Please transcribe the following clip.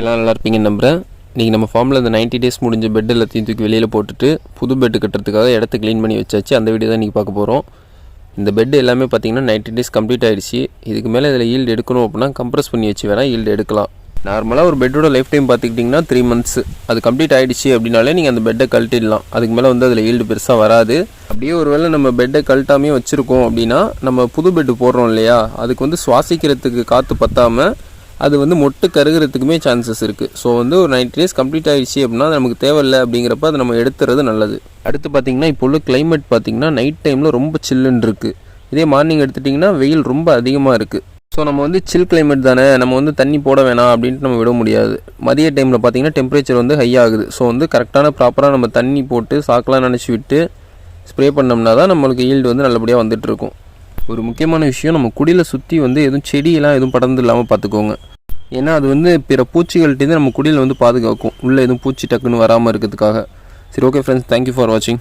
எல்லாம் நல்லா இருப்பீங்கன்னு நம்புகிறேன் இன்றைக்கி நம்ம ஃபார்மில் இந்த 90 டேஸ் முடிஞ்ச பெட் எல்லாத்தையும் தூக்கி வெளியில் போட்டுட்டு புது பெட்டு கட்டுறதுக்காக இடத்த க்ளீன் பண்ணி வச்சாச்சு. அந்த வீடியோ தான் இன்றைக்கி பார்க்க போகிறோம் இந்த பெட் எல்லாமே பார்த்தீங்கன்னா 90 டேஸ் கம்ப்ளீட் ஆகிடுச்சு இதுக்கு மேலே இதில் ஈல்டு எடுக்கணும் அப்படின்னா கம்ப்ரஸ் பண்ணி வச்சு வேணால் ஈல்டு எடுக்கலாம். நார்மலாக ஒரு பெட்டோட லைஃப் டைம் பார்த்துக்கிட்டிங்கன்னா த்ரீ மந்த்ஸ் அது கம்ப்ளீட் ஆகிடுச்சு அப்படின்னாலே நீங்கள் அந்த பெட்டை கழட்டிடலாம். அதுக்கு மேலே வந்து அதில் ஈல்டு பெருசாக வராது. அப்படியே ஒருவேளை நம்ம பெட்டை கழட்டாமே வச்சுருக்கோம் அப்படின்னா நம்ம புது பெட்டு போடுறோம் இல்லையா? அதுக்கு வந்து சுவாசிக்கிறதுக்கு காற்று பற்றாமல் அது வந்து மொட்டு கருகிறதுக்குமே சான்சஸ் இருக்குது ஸோ வந்து ஒரு 90 டேஸ் கம்ப்ளீட் ஆகிடுச்சு அப்படின்னா நமக்கு தேவையில்லை அப்படிங்கிறப்ப அதை நம்ம எடுத்துறது நல்லது. அடுத்து பார்த்தீங்கன்னா இப்போ உள்ள கிளைமேட் பார்த்தீங்கன்னா நைட் டைமில் ரொம்ப சில்லுன்னு இருக்குது இதே மார்னிங் எடுத்துட்டிங்கன்னா வெயில் ரொம்ப அதிகமாக இருக்குது ஸோ நம்ம வந்து சில் கிளைமேட் தானே நம்ம வந்து தண்ணி போட வேணாம் அப்படின்ட்டு நம்ம விட முடியாது. மதிய டைமில் பார்த்தீங்கன்னா டெம்பரேச்சர் வந்து ஹை ஆகுது. ஸோ வந்து கரெக்டான ப்ராப்பராக நம்ம தண்ணி போட்டு சாக்கெலாம் நினச்சி விட்டு ஸ்ப்ரே பண்ணோம்னா தான் நம்மளுக்கு ஈல்டு வந்து நல்லபடியாக வந்துட்டு இருக்கும். ஒரு முக்கியமான விஷயம் நம்ம குடியில் சுற்றி வந்து எதுவும் செடியெல்லாம் எதுவும் படர்ந்து இல்லாமல் பார்த்துக்கோங்க ஏன்னா அது வந்து பிற பூச்சிகள்கிட்டேருந்து நம்ம குடியில் வந்து பாதுகாக்கும். உள்ளே எதுவும் பூச்சி டக்குன்னு வராமல் இருக்கிறதுக்காக. சரி ஓகே ஃப்ரெண்ட்ஸ் தேங்க்யூ ஃபார் வாட்சிங்